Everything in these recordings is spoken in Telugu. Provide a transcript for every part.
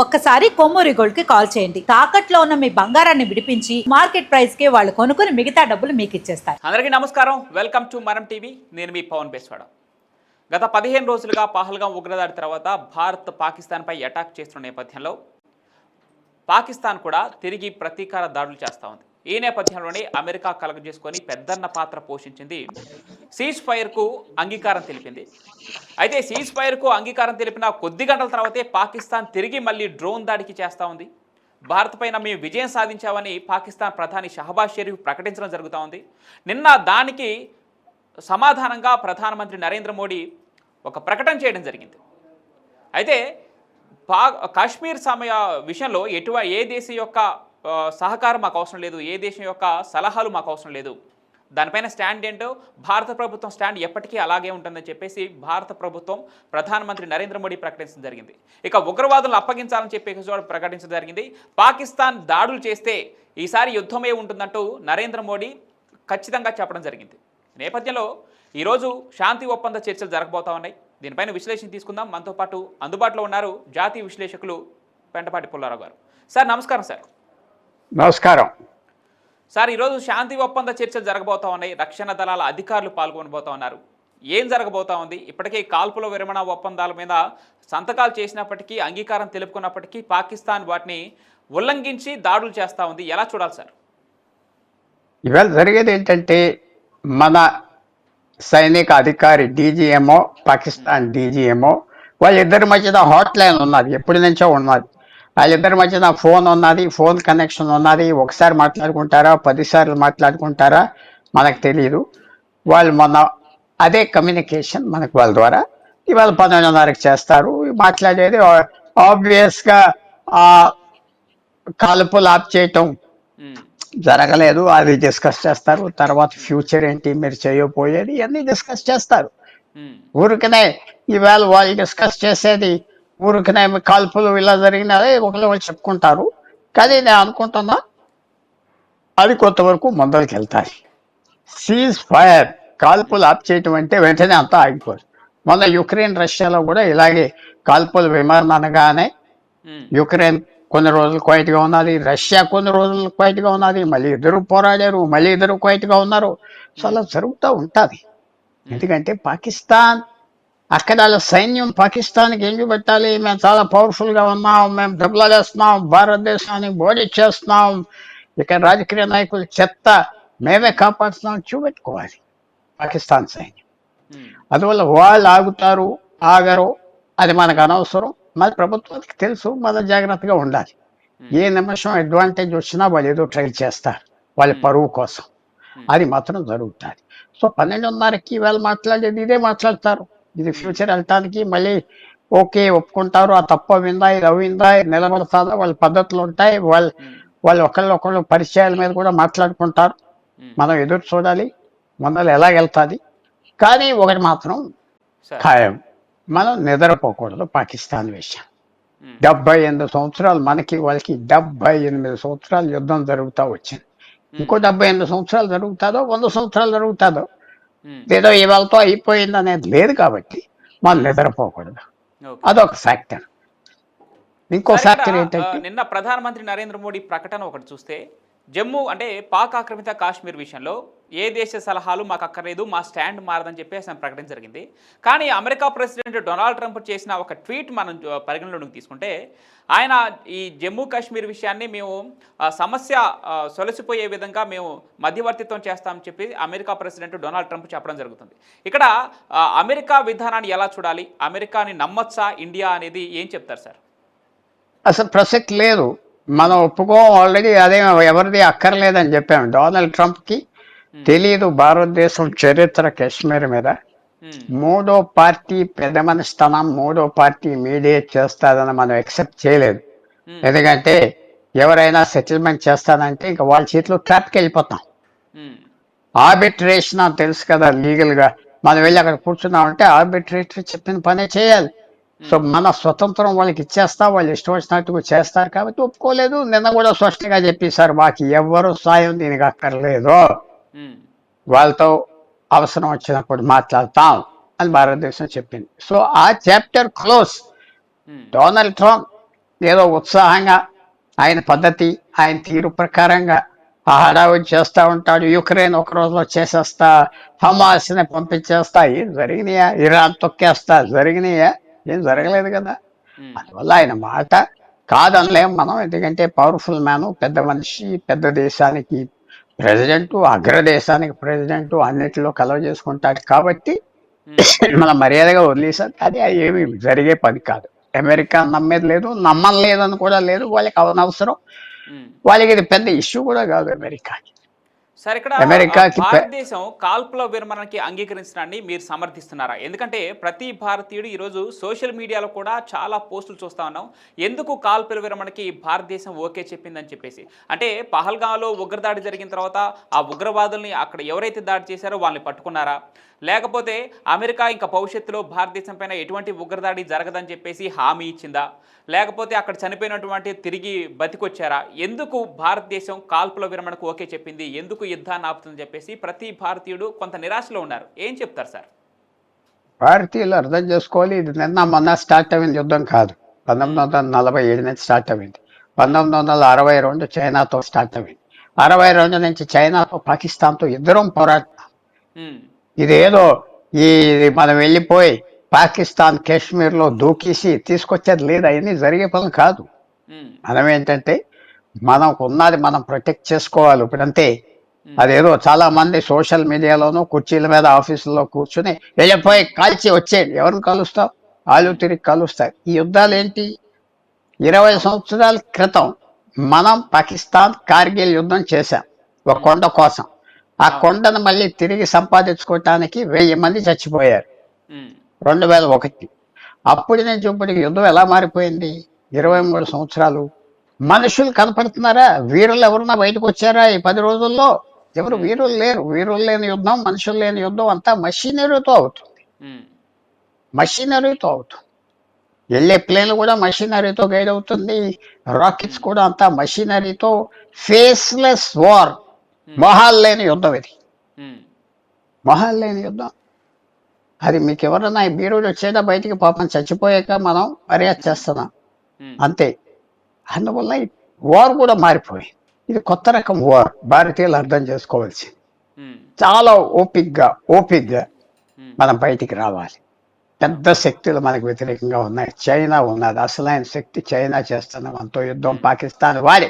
ఒక్కసారి కొమ్మూరి గోల్డ్కి కాల్ చేయండి. తాకట్లో ఉన్న మీ బంగారాన్ని విడిపించి మార్కెట్ ప్రైస్కి వాళ్ళు కొనుక్కుని మిగతా డబ్బులు మీకు ఇచ్చేస్తారు. అందరికీ నమస్కారం. Welcome to Manam TV. నేను మీ పవన్ బేస్వాడ. గత పదిహేను రోజులుగా పహల్గాం ఉగ్రదాడి తర్వాత భారత్ పాకిస్తాన్పై అటాక్ చేస్తున్న నేపథ్యంలో పాకిస్తాన్ కూడా తిరిగి ప్రతీకార దాడులు చేస్తూ ఉంది. ఈ నేపథ్యంలోనే అమెరికా కలుగజేసుకొని పెద్దన్న పాత్ర పోషించింది. సీజ్ ఫైర్కు అంగీకారం తెలిపింది. అయితే సీజ్ ఫైర్కు అంగీకారం తెలిపిన కొద్ది గంటల తర్వాతే పాకిస్తాన్ తిరిగి మళ్ళీ డ్రోన్ దాడికి చేస్తూ ఉంది. భారత్ పైన మేము విజయం సాధించామని పాకిస్తాన్ ప్రధాని షహబాజ్ షరీఫ్ ప్రకటించడం జరుగుతూ ఉంది. నిన్న దానికి సమాధానంగా ప్రధానమంత్రి నరేంద్ర మోడీ ఒక ప్రకటన చేయడం జరిగింది. అయితే పా కాశ్మీర్ సమయ విషయంలో ఎటువ ఏ దేశం యొక్క సహకారం మాకు అవసరం లేదు. ఏ దేశం యొక్క సలహాలు మాకు అవసరం లేదు. దానిపైన స్టాండ్ ఏంటో భారత ప్రభుత్వం స్టాండ్ ఎప్పటికీ అలాగే ఉంటుందని చెప్పేసి భారత ప్రభుత్వం ప్రధానమంత్రి నరేంద్ర మోడీ ప్రకటించడం జరిగింది. ఇక ఉగ్రవాదులను అప్పగించాలని చెప్పేసి కూడా ప్రకటించడం జరిగింది. పాకిస్తాన్ దాడులు చేస్తే ఈసారి యుద్ధమే ఉంటుందంటూ నరేంద్ర మోడీ ఖచ్చితంగా చెప్పడం జరిగింది. నేపథ్యంలో ఈరోజు శాంతి ఒప్పంద చర్చలు జరగబోతా ఉన్నాయి. దీనిపైన విశ్లేషణ తీసుకుందాం. మనతో పాటు అందుబాటులో ఉన్నారు జాతీయ విశ్లేషకులు పెంటపాటి పుల్లారావు గారు. సార్ నమస్కారం సార్. నమస్కారం. సార్ ఈరోజు శాంతి ఒప్పంద చర్చలు జరగబోతా ఉన్నాయి. రక్షణ దళాల అధికారులు పాల్గొనబోతా ఉన్నారు. ఏం జరగబోతా ఉంది? ఇప్పటికే కాల్పుల విరమణ ఒప్పందాల మీద సంతకాలు చేసినప్పటికీ అంగీకారం తెలుపుకున్నప్పటికీ పాకిస్తాన్ వాటిని ఉల్లంఘించి దాడులు చేస్తూ ఉంది. ఎలా చూడాలి సార్? ఇవాళ జరిగేది ఏంటంటే మన సైనిక అధికారి డీజీఎంఓ పాకిస్తాన్ డీజీఎంఓ వాళ్ళిద్దరి మధ్యన హాట్ లైన్ ఉన్నది. ఎప్పటి నుంచో ఉన్నది. వాళ్ళిద్దరి మధ్యన ఫోన్ ఉన్నది ఫోన్ కనెక్షన్ ఉన్నది. ఒకసారి మాట్లాడుకుంటారా? పదిసార్లు మాట్లాడుకుంటారా? మనకు తెలియదు వాళ్ళు మొన్న అదే కమ్యూనికేషన్ మనకు వాళ్ళ ద్వారా ఇవాళ పన్నెండున్నరకు చేస్తారు. మాట్లాడేది ఆబ్వియస్గా కాలుపులు ఆప్ చేయటం జరగలేదు. అది డిస్కస్ చేస్తారు. తర్వాత ఫ్యూచర్ ఏంటి మీరు చేయబోయేది ఇవన్నీ డిస్కస్ చేస్తారు. ఊరికనే ఈవేళ వాళ్ళు డిస్కస్ చేసేది ఊరికనే కాల్పులు ఇలా జరిగినది ఒకళ్ళు వాళ్ళు చెప్పుకుంటారు. కానీ నేను అనుకుంటున్నా అది కొంతవరకు ముందరికి వెళ్తాయి. సీజ్ ఫైర్ కాల్పులు ఆప్ చేయటం అంటే వెంటనే అంతా ఆగిపోదు. మొన్న యుక్రెయిన్ రష్యాలో కూడా ఇలాగే కాల్పులు విమానం అనగానే యుక్రెయిన్ కొన్ని రోజులు క్వైట్గా ఉన్నది రష్యా కొన్ని రోజులు క్వైట్గా ఉన్నది మళ్ళీ ఇద్దరు పోరాడారు మళ్ళీ ఇద్దరు క్వైట్గా ఉన్నారు. సో అలా జరుగుతూ ఉంటుంది. ఎందుకంటే పాకిస్తాన్ అక్కడ వాళ్ళ సైన్యం పాకిస్తాన్కి ఏం చూపెట్టాలి మేము చాలా పవర్ఫుల్గా ఉన్నాం. మేము దెబ్బలాడేస్తున్నాం భారతదేశాన్ని బోడీ చేస్తున్నాం. ఇక్కడ రాజకీయ నాయకులు చెత్త మేమే కాపాడుతున్నాం. చూపెట్టుకోవాలి పాకిస్తాన్ సైన్యం. అందువల్ల వాళ్ళు ఆగుతారు ఆగరు. అది మనకు అనవసరం. మన ప్రభుత్వానికి తెలుసు. మన జాగ్రత్తగా ఉండాలి. ఏ నిమిషం అడ్వాంటేజ్ వచ్చినా వాళ్ళు ఏదో ట్రై చేస్తారు. వాళ్ళ పరువు కోసం. అది మాత్రం జరుగుతుంది. సో పన్నెండున్నరకి వాళ్ళు మాట్లాడేది ఇదే మాట్లాడతారు. ఇది ఫ్యూచర్ వెళ్ళటానికి మళ్ళీ ఓకే ఒప్పుకుంటారు. ఆ తప్ప విందా ఇది అవిందా నిలబడతాదా వాళ్ళ పద్ధతులు ఉంటాయి. వాళ్ళు వాళ్ళు ఒకళ్ళు ఒకళ్ళు పరిచయాల మీద కూడా మాట్లాడుకుంటారు. మనం ఎదురు చూడాలి. ముందర ఎలా వెళ్తుంది? కానీ ఒకటి మాత్రం ఖాయం. మనం నిద్రపోకూడదు పాకిస్తాన్ విషయం. డెబ్బై ఎనిమిది సంవత్సరాలు మనకి వాళ్ళకి డెబ్బై ఎనిమిది సంవత్సరాలు యుద్ధం జరుగుతూ వచ్చింది. ఇంకో డెబ్బై ఎనిమిది సంవత్సరాలు జరుగుతుందో వంద సంవత్సరాలు జరుగుతుందో ఉమ్, ఏదో ఇవాళతో అయిపోయింది అనేది లేదు కాబట్టి మనం నిద్రపోకూడదు. అదొక ఫ్యాక్టర్. ఇంకో ఫ్యాక్టర్ ఏంటంటే నిన్న ప్రధానమంత్రి నరేంద్ర మోడీ ప్రకటన ఒకటి చూస్తే జమ్మూ అంటే పాక్ ఆక్రమిత కాశ్మీర్ విషయంలో ఏ దేశ సలహాలు మాకు అక్కర్లేదు మా స్టాండ్ మారదని చెప్పేసి ఆయన ప్రకటన జరిగింది. కానీ అమెరికా ప్రెసిడెంట్ డొనాల్డ్ ట్రంప్ చేసిన ఒక ట్వీట్ మనం పరిగణలోకి తీసుకుంటే ఆయన ఈ జమ్మూ కాశ్మీర్ విషయాన్ని మేము సమస్య సొలసిపోయే విధంగా మేము మధ్యవర్తిత్వం చేస్తామని చెప్పి అమెరికా ప్రెసిడెంట్ డొనాల్డ్ ట్రంప్ చెప్పడం జరుగుతుంది. ఇక్కడ అమెరికా విధానాన్ని ఎలా చూడాలి? అమెరికాని నమ్మొచ్చా? ఇండియా అనేది ఏం చెప్తారు సార్? అసలు ప్రసక్తి లేదు. మనం ఒప్పుకో ఆల్రెడీ అదే ఎవరిది అక్కర్లేదని చెప్పాము. డొనాల్డ్ ట్రంప్కి తెలియదు భారతదేశం చరిత్ర కాశ్మీర్ మీద. మూడో పార్టీ పెద్ద స్థానం మూడో పార్టీ మీడియేట్ చేస్తాదని మనం ఎక్సెప్ట్ చేయలేదు. ఎందుకంటే ఎవరైనా సెటిల్మెంట్ చేస్తానంటే ఇంకా వాళ్ళ చేతిలో ట్రాప్కి వెళ్ళిపోతాం. ఆర్బిట్రేషన్ అని తెలుసు కదా లీగల్గా మనం వెళ్ళి అక్కడ కూర్చున్నామంటే ఆర్బిట్రేటర్ చెప్పిన పనే చేయాలి. సో మన స్వతంత్రం వాళ్ళకి ఇచ్చేస్తా వాళ్ళు ఇష్టం వచ్చినట్టుగా చేస్తారు కాబట్టి ఒప్పుకోలేదు. నిన్న కూడా స్పష్టంగా చెప్పేశారు మాకు ఎవ్వరు సాయం దీనికి అక్కర్లేదు. వాళ్ళతో అవసరం వచ్చినప్పుడు మాట్లాడతాం అని భారతదేశం చెప్పింది. సో ఆ చాప్టర్ క్లోజ్. డొనాల్డ్ ట్రంప్ ఏదో ఉత్సాహంగా ఆయన పద్ధతి ఆయన తీరు ప్రకారంగా ఆ హడావిడి చేస్తా ఉంటాడు. యుక్రెయిన్ ఒక రోజులో చేసేస్తా హమాస్ని పంపించేస్తా ఏం జరిగినాయా? ఇరాన్ తొక్కేస్తా జరిగినాయా? ఏం జరగలేదు కదా. అందువల్ల ఆయన మాట కాదనలేం మనం. ఎందుకంటే పవర్ఫుల్ మ్యాన్ పెద్ద మనిషి పెద్ద దేశానికి ప్రెసిడెంట్ అగ్రదేశానికి ప్రెసిడెంట్ అన్నిటిలో కలవ చేసుకుంటాడు కాబట్టి మనం మర్యాదగా వదిలేసాం అది ఏమి జరిగే పని కాదు. అమెరికా నమ్మేది లేదు నమ్మం లేదని కూడా లేదు. వాళ్ళకి అవనవసరం. వాళ్ళకి ఇది పెద్ద ఇష్యూ కూడా కాదు అమెరికాకి. సార్ ఇక్కడ అమెరికాకి భారతదేశం కాల్పుల విరమణకి అంగీకరించడాన్ని మీరు సమర్థిస్తున్నారా? ఎందుకంటే ప్రతి భారతీయుడు ఈరోజు సోషల్ మీడియాలో కూడా చాలా పోస్టులు చూస్తా ఉన్నాం. ఎందుకు కాల్పుల విరమణకి భారతదేశం ఓకే చెప్పిందని చెప్పేసి? అంటే పహల్గాంలో ఉగ్రదాడి జరిగిన తర్వాత ఆ ఉగ్రవాదుల్ని అక్కడ ఎవరైతే దాడి చేశారో వాళ్ళని పట్టుకున్నారా? లేకపోతే అమెరికా ఇంకా భవిష్యత్తులో భారతదేశం పైన ఎటువంటి ఉగ్రదాడి జరగదని చెప్పేసి హామీ ఇచ్చిందా? లేకపోతే అక్కడ చనిపోయినటువంటి తిరిగి బతికొచ్చారా? ఎందుకు భారతదేశం కాల్పుల విరమణకు ఓకే చెప్పింది? ఎందుకు యుద్ధాన్ని ఆపుతుందని చెప్పేసి ప్రతి భారతీయుడు కొంత నిరాశలో ఉన్నారు. ఏం చెప్తారు సార్? భారతీయులు అర్థం చేసుకోవాలి. ఇది నిన్న మొన్న స్టార్ట్ అయిన యుద్ధం కాదు. పంతొమ్మిది వందల నలభై ఏడు నుంచి స్టార్ట్ అయింది. పంతొమ్మిది వందల అరవై రెండు చైనాతో స్టార్ట్ అయింది. అరవై రెండు నుంచి చైనాతో పాకిస్తాన్తో ఇద్దరం పోరాడుతున్నాం ఇదేదో ఈ మనం వెళ్ళిపోయి పాకిస్తాన్ కాశ్మీర్లో దూకేసి తీసుకొచ్చేది లేదు. అవన్నీ జరిగే పని కాదు. మనం ఏంటంటే మనకు ఉన్నది మనం ప్రొటెక్ట్ చేసుకోవాలి. ఇప్పుడంతే అదేదో చాలా మంది సోషల్ మీడియాలోనూ కుర్చీల మీద ఆఫీసుల్లో కూర్చుని వెళ్ళిపోయి కాల్చి వచ్చేయండి ఎవరిని కలుస్తావు? వాళ్ళు తిరిగి కలుస్తాయి. ఈ యుద్ధాలు ఏంటి ఇరవై సంవత్సరాల క్రితం మనం పాకిస్తాన్ కార్గిల్ యుద్ధం చేశాం ఒక కొండ కోసం. ఆ కొండను మళ్ళీ తిరిగి సంపాదించుకోవటానికి వెయ్యి మంది చచ్చిపోయారు. రెండు వేల ఒకటి. అప్పటి నుంచి ఇప్పటికి యుద్ధం ఎలా మారిపోయింది? ఇరవై మూడు సంవత్సరాలు. మనుషులు కనపడుతున్నారా? వీరులు ఎవరన్నా బయటకు వచ్చారా ఈ పది రోజుల్లో? ఎవరు వీరులు లేరు. వీరులు లేని యుద్ధం మనుషులు లేని యుద్ధం అంతా మషీనరీతో అవుతుంది. మషీనరీతో అవుతుంది. వెళ్ళే ప్లేన్ కూడా మషీనరీతో గైడ్ అవుతుంది. రాకెట్స్ కూడా అంతా మషీనరీతో ఫేస్లెస్ వార్ మొహాలు లేని యుద్ధం ఇది. మొహాలు లేని యుద్ధం. అది మీకు ఎవరన్నా బీరుడు వచ్చేదా బయటికి? పాపం చచ్చిపోయాక మనం మర్యాద చేస్తున్నాం. అంతే. అందువల్ల వార్ కూడా మారిపోయింది. ఇది కొత్త రకం వార్ భారతీయులు అర్థం చేసుకోవాల్సి చాలా ఓపిక్గా ఓపిక్గా మనం బయటికి రావాలి. పెద్ద శక్తులు మనకు వ్యతిరేకంగా ఉన్నాయి. చైనా ఉన్నది. అసలైన శక్తి చైనా చేస్తున్న మనతో యుద్ధం పాకిస్తాన్ వాడి.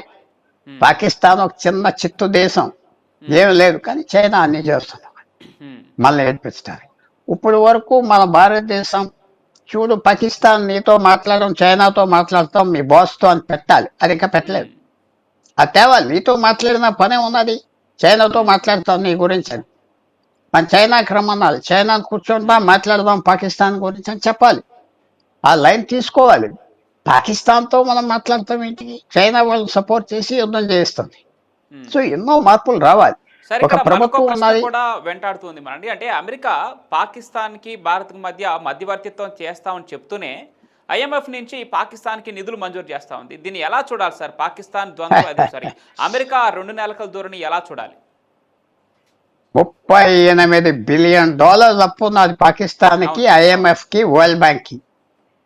పాకిస్తాన్ ఒక చిన్న చిత్తు దేశం. ఏం లేదు కానీ చైనా అన్ని చేస్తుంది ఉమ్, మనల్ని ఏడిపించడానికి ఇప్పుడు వరకు మన భారతదేశం చూడు పాకిస్తాన్ నీతో మాట్లాడడం చైనాతో మాట్లాడతాం మీ బాస్తో అని పెట్టాలి. అది ఇంకా పెట్టలేదు. అది తేవాలి. నీతో మాట్లాడిన పనే ఉన్నది. చైనాతో మాట్లాడతాం నీ గురించి అని. మన చైనాకి రమ్మనాలి. చైనా కూర్చుంటాం మాట్లాడదాం పాకిస్తాన్ గురించి అని చెప్పాలి. ఆ లైన్ తీసుకోవాలి. పాకిస్తాన్తో మనం మాట్లాడతాం ఏంటి? చైనా వాళ్ళు సపోర్ట్ చేసి యుద్ధం చేయిస్తుంది. ఉమ్. సో ఎన్నో మార్పులు రావాలి. ఒక ప్రభుత్వం కూడా వెంటాడుతుంది మనండి. అంటే అమెరికా పాకిస్తాన్కి భారత్కి మధ్య మధ్యవర్తిత్వం చేస్తామని చెప్తూనే ఐఎంఎఫ్ నుంచి పాకిస్తాన్కి నిధులు మంజూరు చేస్తా ఉంది. దీన్ని ఎలా చూడాలి సార్? పాకిస్తాన్ ద్వంద్వ అదే సారీ అమెరికా రెండు నెలల ధోరణి ఎలా చూడాలి? ముప్పై ఎనిమిది బిలియన్ డాలర్స్ అప్పు ఉన్నది పాకిస్తాన్కి ఐఎంఎఫ్కి వరల్డ్ బ్యాంక్కి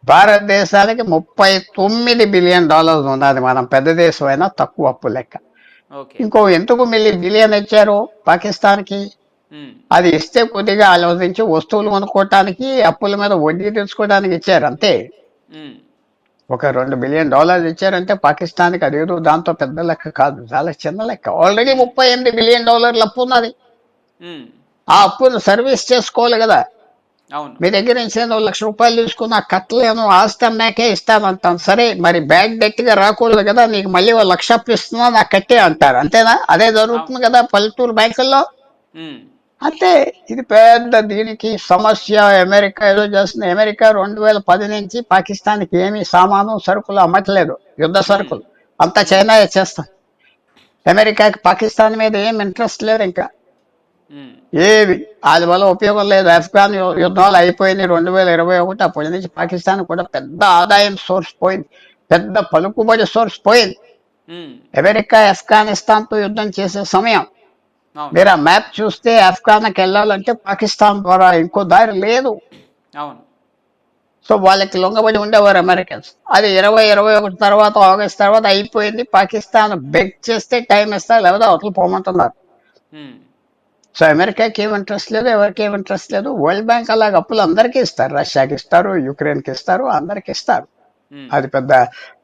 భారతదేశానికి ముప్పై తొమ్మిది బిలియన్ డాలర్స్ ఉన్నది. మనం పెద్ద దేశం అయినా తక్కువ అప్పు లెక్క. ఇంకో ఎందుకు మిల్లి బిలియన్ ఇచ్చారు పాకిస్తాన్కి? అది ఇస్తే కొద్దిగా ఆలోచించి వస్తువులు కొనుక్కోవటానికి అప్పుల మీద వడ్డీ తెచ్చుకోవడానికి ఇచ్చారు అంతే. ఒక రెండు బిలియన్ డాలర్స్ ఇచ్చారంటే పాకిస్తాన్కి అదేదో దాంతో పెద్ద లెక్క కాదు. చాలా చిన్న లెక్క. ఆల్రెడీ ముప్పై ఎనిమిది బిలియన్ డాలర్ల అప్పు ఉన్నది. ఆ అప్పును సర్వీస్ చేసుకోవాలి కదా. మీ దగ్గర నుంచి నేను ఒక లక్ష రూపాయలు తీసుకుని ఆ కట్టలేను ఆస్తి అమ్మాకే ఇస్తానంటాను సరే మరి బ్యాడ్ డెట్గా రాకూడదు కదా నీకు మళ్ళీ ఒక లక్ష అప్పు ఇస్తున్నాను ఆ కట్టే అంటారు. అంతేనా? అదే జరుగుతుంది కదా పల్లెటూరు బ్యాంకుల్లో? అంతే ఇది పెద్ద దీనికి సమస్య. అమెరికా ఏదో చేస్తుంది. అమెరికా రెండు వేల పది నుంచి పాకిస్తాన్కి ఏమీ సామాను సరుకులు అమ్మట్లేదు. యుద్ధ సరుకులు. అంతా చైనా చేస్తాం అమెరికాకి పాకిస్తాన్ మీద ఏం ఇంట్రెస్ట్ లేదు ఇంకా. ఏవి అది వల్ల ఉపయోగం లేదు. ఆఫ్ఘాన్ యుద్ధాలు అయిపోయినాయి రెండు వేల ఇరవై ఒకటి. అప్పటి నుంచి పాకిస్తాన్ కూడా పెద్ద ఆదాయం సోర్స్ పోయింది. పెద్ద పలుకుబడి సోర్స్ పోయింది. అమెరికా ఆఫ్ఘనిస్తాన్తో యుద్ధం చేసే సమయం. మీరు ఆ మ్యాప్ చూస్తే ఆఫ్ఘాన్కి వెళ్ళాలంటే పాకిస్తాన్ ద్వారా ఇంకో దారి లేదు. అవును. సో వాళ్ళకి లొంగబడి ఉండేవారు అమెరికన్స్. అది ఇరవై ఇరవై ఒకటి తర్వాత ఆగస్ట్ తర్వాత అయిపోయింది. పాకిస్తాన్ బెగ్ చేస్తే టైం ఇస్తారు లేకపోతే అవతల పోమంటున్నారు. సో అమెరికాకి ఏం ఇంట్రెస్ట్ లేదు ఎవరికి ఏం ఇంట్రెస్ట్ లేదు. వరల్డ్ బ్యాంక్ అలాగ అప్పులు అందరికీ ఇస్తారు. రష్యాకి ఇస్తారు యుక్రెయిన్కి ఇస్తారు అందరికి ఇస్తారు. అది పెద్ద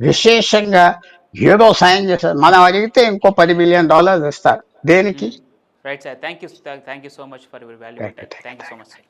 విశేషంగా ఏదో సాయం చేస్తారు మనం అడిగితే ఇంకో పది బిలియన్ డాలర్స్ ఇస్తారు. దేనికి? Right, sir. Thank you. Thank you so much for your valuable time. Thank you so much, sir.